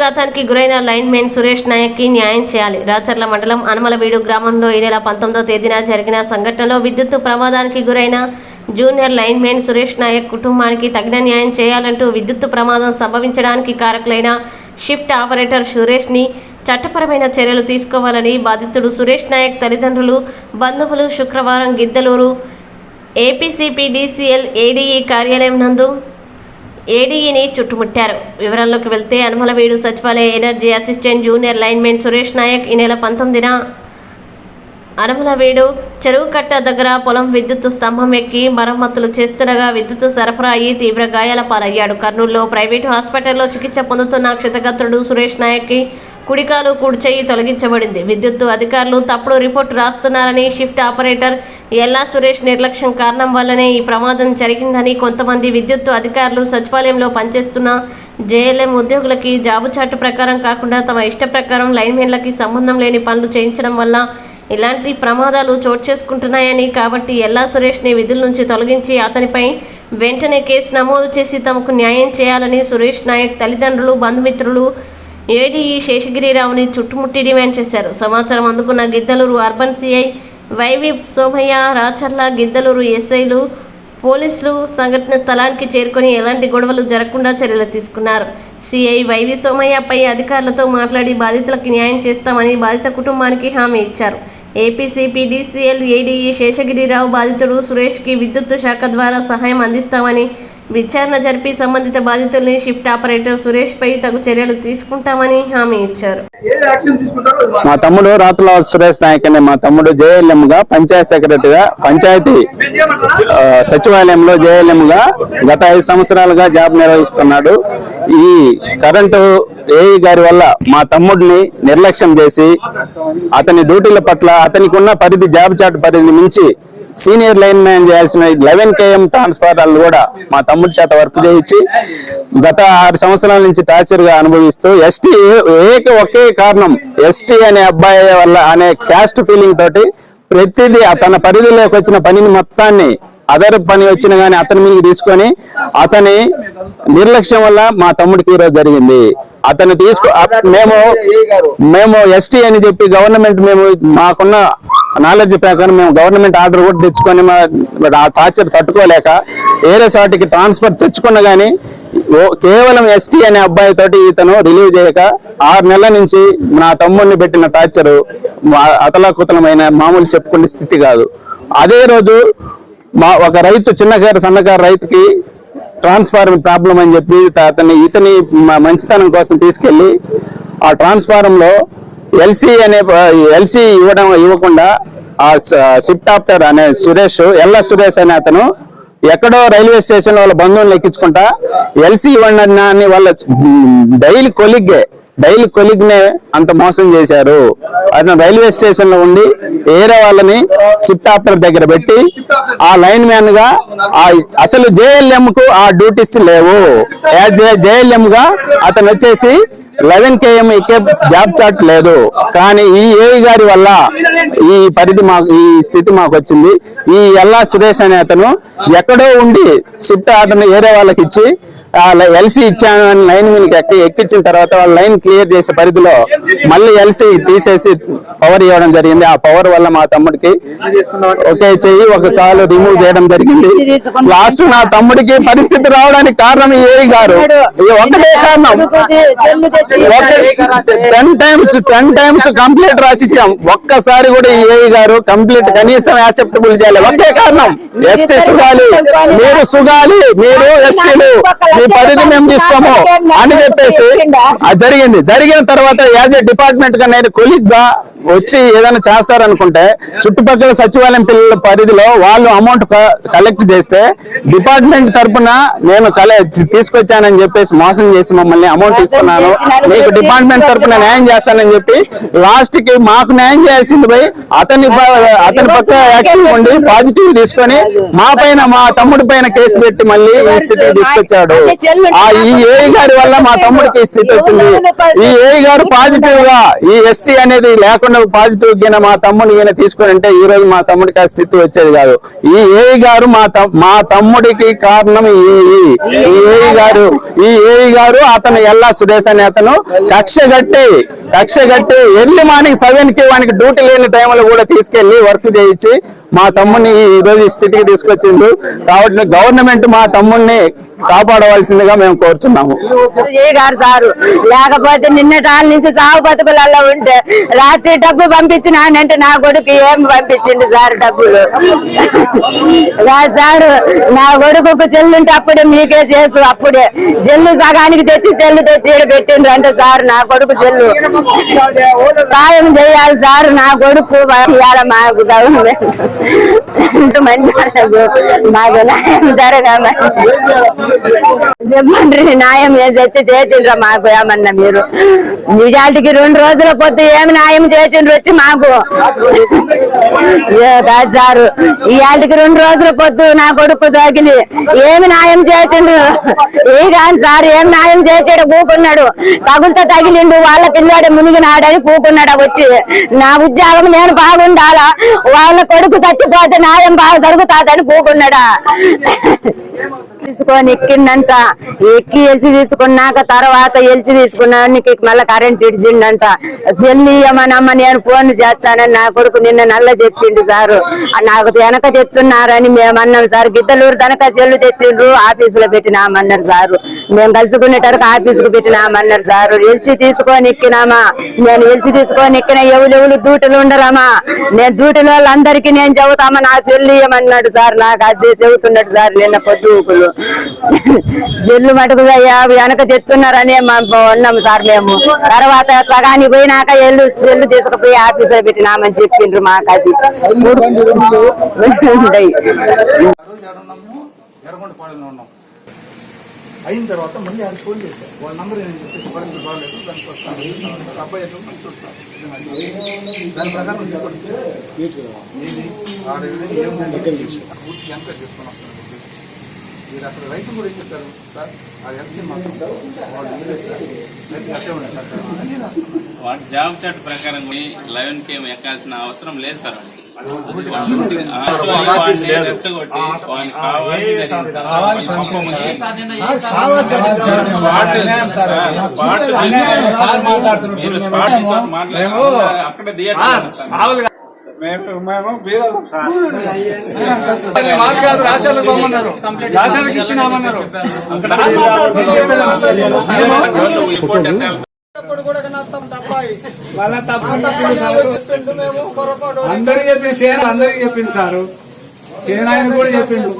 విశ్వాసఘాతానికి గురైన line men Suresh నాయక్కి న్యాయం చేయాలి. రాచర్ల మండలం అనమలవీడు గ్రామంలో ఈ నెల పంతొమ్మిదో తేదీన జరిగిన సంఘటనలో విద్యుత్ ప్రమాదానికి గురైన junior line men Suresh Nayak కుటుంబానికి తగిన న్యాయం చేయాలంటూ విద్యుత్ ప్రమాదం సంభవించడానికి కారకులైన షిఫ్ట్ ఆపరేటర్ సురేష్ని చట్టపరమైన చర్యలు తీసుకోవాలని బాధితుడు సురేష్ నాయక్ తల్లిదండ్రులు బంధువులు శుక్రవారం గిద్దలూరు ఏపీసీపీడీసీఎల్ ఏడీఈ కార్యాలయం నందు ఏడీఈని చుట్టుముట్టారు. వివరాల్లోకి వెళ్తే అనుమలవీడు సచివాలయ energy assistant junior linemen Suresh Naik ఈ నెల పంతొమ్మిదిన అనుమలవీడు చెరువు కట్ట దగ్గర పొలం విద్యుత్ స్తంభం ఎక్కి మరమ్మతులు చేస్తుండగా విద్యుత్ సరఫరా అయ్యి తీవ్ర గాయాల పాలయ్యాడు. కర్నూలులో ప్రైవేటు హాస్పిటల్లో చికిత్స పొందుతున్న క్షతగత్రుడు సురేష్ నాయక్కి కుడికాలు కుడిచేయి తొలగించబడింది. విద్యుత్ అధికారులు తప్పుడు రిపోర్ట్ రాస్తున్నారని షిఫ్ట్ ఆపరేటర్ ఎల్లా సురేష్ నిర్లక్ష్యం కారణం వల్లనే ఈ ప్రమాదం జరిగిందని కొంతమంది విద్యుత్ అధికారులు సచివాలయంలో పనిచేస్తున్న జేఎల్ఎం ఉద్యోగులకి జాబు చాటు ప్రకారం కాకుండా తమ ఇష్ట ప్రకారం లైన్మెన్లకి సంబంధం లేని పనులు చేయించడం వల్ల ఇలాంటి ప్రమాదాలు చోటు చేసుకుంటున్నాయని కాబట్టి ఎల్లా సురేష్ని విధుల నుంచి తొలగించి అతనిపై వెంటనే కేసు నమోదు చేసి తమకు న్యాయం చేయాలని సురేష్ నాయక్ తల్లిదండ్రులు బంధుమిత్రులు ఏడీఈ శేషగిరిరావుని చుట్టుముట్టి డిమాండ్ చేశారు సమాచారం అందుకున్న Giddalur urban CI YV Somaiah Racherla Giddalur ఎస్ఐలు పోలీసులు సంఘటన స్థలానికి చేరుకొని ఎలాంటి గొడవలు జరగకుండా చర్యలు తీసుకున్నారు. సిఐ వైవి సోమయ్యపై అధికారులతో మాట్లాడి బాధితులకు న్యాయం చేస్తామని బాధిత కుటుంబానికి హామీ ఇచ్చారు. ఏపీసీపీడీసీఎల్ ఏడీఈ శేషగిరిరావు బాధితుడు సురేష్కి విద్యుత్ శాఖ ద్వారా సహాయం అందిస్తామని విచారణ జరిపి సంబంధిత బాధితుల్ని షిఫ్ట్ ఆపరేటర్ సురేష్పై తగు చర్యలు తీసుకుంటామని హామీ ఇచ్చారు. మా- తమ్ముడు రాతుల సురేష్ నాయక్ అనే మా తమ్ముడు జేఎల్ఎం గా పంచాయత్ సెక్రటరీగా పంచాయతీ సచివాలయంలో జేఎల్ఎం గా గత ఐదు సంవత్సరాలుగా జాబ్ నిర్వహిస్తున్నాడు. ఈ కరెంటు ఏఈ గారి వల్ల మా తమ్ముడిని నిర్లక్ష్యం చేసి అతని డ్యూటీల పట్ల అతనికి ఉన్న పరిధి జాబ్ చాట్ పరిధిని మించి సీనియర్ లైన్ మ్యాన్ చేయాల్సిన లెవెన్ కేఎం ట్రాన్స్ఫార్మర్లు కూడా మా తమ్ముడి చేత వర్క్ చేయించి గత ఆరు సంవత్సరాల నుంచి టార్చర్గా అనుభవిస్తూ ఎస్టీ ఏక ఒకే కారణం ఎస్టీ అనే అబ్బాయి వల్ల అనే క్యాస్ట్ ఫీలింగ్ తోటి ప్రతిదీ తన పరిధిలోకి వచ్చిన పనిని మొత్తాన్ని అదర్ పని వచ్చిన గానీ అతని మీదకి తీసుకొని అతని నిర్లక్ష్యం వల్ల మా తమ్ముడికి ఈరోజు జరిగింది అతను తీసుకో మేము మేము ఎస్టీ అని చెప్పి గవర్నమెంట్ మేము మాకున్న నాలెడ్జ్ ప్రకారం మేము గవర్నమెంట్ ఆర్డర్ కూడా తెచ్చుకొని మా ఆ టార్చర్ తట్టుకోలేక వేరే చోటికి ట్రాన్స్ఫర్ తెచ్చుకున్న కానీ కేవలం ఎస్టీ అనే అబ్బాయి తోటి ఇతను రిలీవ్ చేయక ఆరు నెలల నుంచి నా తమ్ముడిని పెట్టిన టార్చర్ అతలాకుతలమైన మామూలు చెప్పుకునే స్థితి కాదు. అదే రోజు మా ఒక రైతు చిన్నకారు సన్నకారు రైతుకి ట్రాన్స్ఫార్మ్ ప్రాబ్లం అని చెప్పి అతని ఇతని మంచితనం కోసం తీసుకెళ్ళి ఆ ట్రాన్స్ఫార్మ్లో ఎల్సీ అనే ఎల్సీ ఇవ్వడం ఇవ్వకుండా ఆ షిఫ్ట్ ఆఫ్టర్ అనే సురేష్ ఎల్ల సురేష్ అనే అతను ఎక్కడో రైల్వే స్టేషన్ వాళ్ళ బంధువులు ఎక్కించుకుంటా ఎల్సీ ఇవ్వండి అని వాళ్ళ డైలీ కొలిగ్గే డైలీ కొలిగ్ నే అంత మోసం చేశారు. అతను రైల్వే స్టేషన్లో ఉండి వేరే వాళ్ళని షిఫ్ట్ ఆపరేటర్ దగ్గర పెట్టి ఆ లైన్ మ్యాన్గా అసలు జేఎల్ఎం కు ఆ డ్యూటీస్ లేవు. జేఎల్ఎం గా అతను వచ్చేసి లెవెన్ కేఎం ఇకే జాబ్ చాట్ లేదు. కానీ ఈ ఏఈ గారి వల్ల ఈ పరిధి మాకు ఈ స్థితి మాకు వచ్చింది. ఈ ఎల్లా సురేష్ అనే అతను ఎక్కడో ఉండి షిఫ్ట్ ఆర్డర్ వేరే వాళ్ళకి ఇచ్చి ఎల్సీ ఇచ్చాను అని లైన్ మీకు ఎక్కి ఎక్కించిన తర్వాత వాళ్ళ లైన్ క్లియర్ చేసే పరిధిలో మళ్ళీ ఎల్సీ తీసేసి పవర్ ఇవ్వడం జరిగింది. ఆ పవర్ వల్ల మా తమ్ముడికి ఒకే చెయ్యి ఒక కాలు రిమూవ్ చేయడం జరిగింది. లాస్ట్ నా తమ్ముడికి పరిస్థితి రావడానికి కారణం ఏవి గారు. ఒకటే కారణం. Ten times ten times complete రాసిచ్చాం. ఒక్కసారి కూడా ఈ గారు కంప్లీట్ కనీసం యాక్సెప్టబుల్ చేయాలి. ఒకే కారణం. ఎస్టీ సుగాలి. మీరు సుగాలి. మీరు ఎస్టీలు మీ పరిధి మేము తీసుకోము అని చెప్పేసి జరిగింది. జరిగిన తర్వాత యాజ్ ఏ డిపార్ట్మెంట్గా నేను కొలిగ్గా వచ్చి ఏదైనా చేస్తారనుకుంటే చుట్టుపక్కల సచివాలయం పిల్లల పరిధిలో వాళ్ళు అమౌంట్ కలెక్ట్ చేస్తే డిపార్ట్మెంట్ తరపున నేను తీసుకొచ్చానని చెప్పేసి మోసం చేసి మమ్మల్ని అమౌంట్ ఇస్తున్నాను. మీకు డిపార్ట్మెంట్ తరపున న్యాయం చేస్తానని చెప్పి లాస్ట్కి మాకు న్యాయం చేయాల్సింది పోయి అతని అతని పక్క యాక్టివ్ ఉండి పాజిటివ్ తీసుకొని మా పైన మా తమ్ముడి పైన కేసు పెట్టి మళ్ళీ ఈ స్థితికి తీసుకొచ్చాడు. ఆ ఈ ఏఈ గారి వల్ల మా తమ్ముడికి ఈ స్థితి వచ్చింది. ఈ ఏఈ గారు పాజిటివ్గా ఈ ఎస్టీ అనేది లేకుండా నువ్వు పాజిటివ్ గిన మా తమ్ముడు ఈయన తీసుకుని అంటే ఈ రోజు మా తమ్ముడికి ఆ స్థితి వచ్చేది కాదు. ఈ ఏఈ గారు మా మా తమ్ముడికి కారణం ఈ ఏఈ. గారు ఈ ఏఈ గారు అతను ఎల్లా సురేష్ అనే అతను. కక్ష గట్టి కక్ష గట్టి ఎర్లీ మార్నింగ్ సెవెన్కి వానికి డ్యూటీ లేని టైంలో కూడా తీసుకెళ్ళి వర్క్ చేయించి మా తమ్ముడిని ఈ రోజు స్థితికి తీసుకొచ్చిండు. కాబట్టి గవర్నమెంట్ మా తమ్ముడిని కాపాడవలసిందిగా మేము కోరుతున్నాము ఏ గారు సారు? లేకపోతే నిన్నటాల నుంచి సాగు బతుకులలో ఉంటే రాత్రి డబ్బు పంపించినానంటే నా కొడుకు ఏం పంపించిండు సార్ డబ్బులు? కాదు సారు నా కొడుకు చెల్లుంటే అప్పుడే మీకే చేసు అప్పుడే జల్లు సగానికి తెచ్చి చెల్లు తెచ్చి పెట్టిండ్రు అంటే సార్ నా కొడుకు చెల్లు సాయం చేయాలి సార్ నా కొడుకు ఇవాళ మాకు గవర్నమెంట్ మంచి మాకు న్యాయం జరగాలి. చెప్పండి న్యాయం ఏ చచ్చి చేసిండ్రా మాకు ఏమన్నా మీరు? మీడియాటికి రెండు రోజుల పొద్దు ఏమి న్యాయం చేసిండ్రు వచ్చి మాకు? ఏ సారు ఇవాటికి రెండు రోజుల పొద్దు నా కొడుకు తగిలి ఏమి న్యాయం చేసిండ్రు ఏ కాదు సార్ ఏం న్యాయం చేసాడు కూకున్నాడు. తగులతో తగిలిండు వాళ్ళ పిల్లాడు మునిగినాడని కూకున్నాడు వచ్చి. నా ఉద్యోగం నేను బాగుండాలా? వాళ్ళ కొడుకు చచ్చిపోతే న్యాయం బాగా జరుగుతాదని కూకున్నాడా? తీసుకొని ఎక్కిండంట. ఎక్కి ఎల్చి తీసుకున్నాక తర్వాత ఎల్చి తీసుకున్నానికి మళ్ళీ కరెంట్ ఇడిచిండంట. చెల్లి అమ్మనమ్మ నేను ఫోన్ చేస్తానని నా కొడుకు నిన్న నల్ల చెప్పిండు సారు. నాకు వెనక తెచ్చున్నారని మేమన్నాం సార్. గిద్దలూరు తనక చెల్లు తెచ్చిండ్రు ఆఫీస్లో పెట్టినామన్నారు సారు. మేము కలుసుకునేటరకు ఆఫీసుకు పెట్టినామన్నారు సారు. ఎల్చి తీసుకొని ఎక్కినామా? నేను ఎల్చి తీసుకొని ఎక్కిన ఎవరు ఎవరు దూటలు ఉండరామా? నేను దూటిలో వాళ్ళందరికీ నేను చెబుతామా నా చెల్లి ఏమన్నాడు సార్. నాకు అదే చెబుతున్నాడు సార్ నిన్న పొద్దుకులు. మటుకు అయ్యా వెనక తెచ్చున్నారని మా- ఉన్నాం సార్ మేము. తర్వాత సగానికి పోయినాక ఎల్లు చెల్లు తీసుకుపోయి ఆఫీసులో పెట్టినామని చెప్పిండ్రు మాకు అది అయిన తర్వాత మళ్ళీ ఆయన ఫోన్ చేశారు. వాళ్ళ నంబర్ నేను చెప్పేసి పరిస్థితి బాగాలేదు. దానికి వస్తాను. అబ్బాయి ఎట్లా చూస్తాను. దాని ప్రకారం ఏది? ఆడ ఏదైనా ఏముంది? పూర్తి ఎంక్వైరీ చేసుకొని వస్తాను మీరు అక్కడ రైతు కూడా ఏం చెప్పారు సార్ ఆ ఎల్సీ మాత్రం వాళ్ళు మీరే సార్ రైతు అట్టే ఉన్నాయి సార్ అన్నీ రాస్తున్నాను వాటి జాబ్ చార్ట్ ప్రకారం లెవెన్ కే ఎక్కాల్సిన అవసరం లేదు సార్. అది. అక్కడ మేము మేము బీదలం సార్. కాదు రాశాలకు పోమన్నారు రాశాలకు ఇచ్చినామన్నారు. అందరికి చెప్పింది సేన అందరికి చెప్పింది సారు. సేన ఆయన కూడా చెప్పిండు.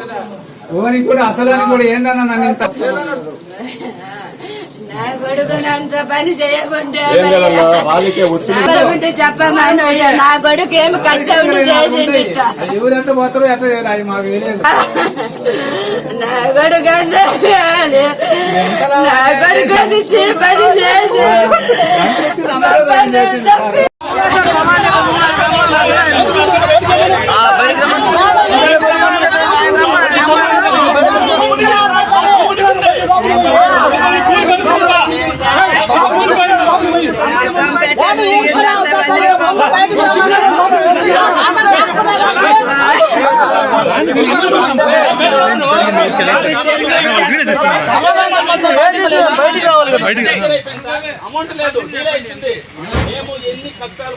ఓనికి కూడా అసలు కూడా ఏందన్నా నన్ను ఇంత కొడుకునంత పని చేయకుండా చెప్పమాను నా కొడుకు ఏమి కచ్చవుడు చేసిండిట నా కొడుకు. నా కొడుకు పని చేసి అమౌంట్ లేదు డిలే అవుతుంది మేము ఎన్ని కష్టాలు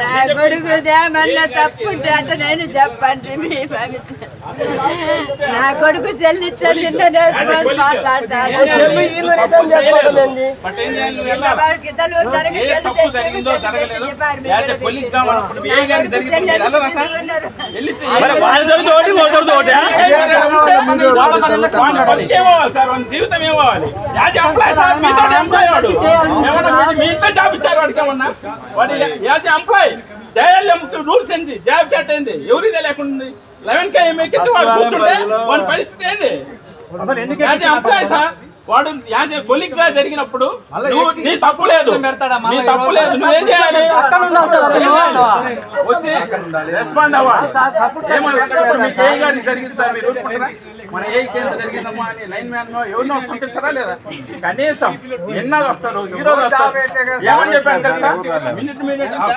నా కొడుకు ఏమన్నా తప్పుంటే అంటే నేను చెప్పండి మీ భవిష్యత్ నా కొడుకు వాడి జీవితం ఏమవ్వాలి యాజ్ ఎంప్లాయ్ సార్ మీతో ఎంప్లాయ్ వాడు. ఏమన్నా మీ- మీ ఇంట్లో జాబ్ ఇచ్చారు వాడికి ఏమన్నా? వాడి యాజ్ ఎంప్లాయ్ జేఎల్ఎం రూల్స్ ఏంటి జాబ్ చాట్ ఏంది? ఎవరికి తెలియకుండా లెవెన్ కే ఎక్కించి వాడు కూర్చుంటే వాడి పరిస్థితి ఏంది? ఎంప్లాయ్ సార్ వాడు యాజ్ కొలిక్గా జరిగినప్పుడు నువ్వు నీ తప్పు లేదు. నీ తప్పు లేదు. నువ్వేం చేయాలి? ఏం చేయాలి? వచ్చి రెస్పాండ్ అవ్వాలి. గారికి జరిగింది సార్ మీరు? మన ఏ కేంద్ర జరిగిందమ్మా అని లైన్ మ్యాన్ ఎవరినో పంపిస్తారా లేదా? కనీసం ఎన్న వస్తారు? ఈ రోజు వస్తారు. ఏమని చెప్పారు తెలుసా? Minute minute. ఆ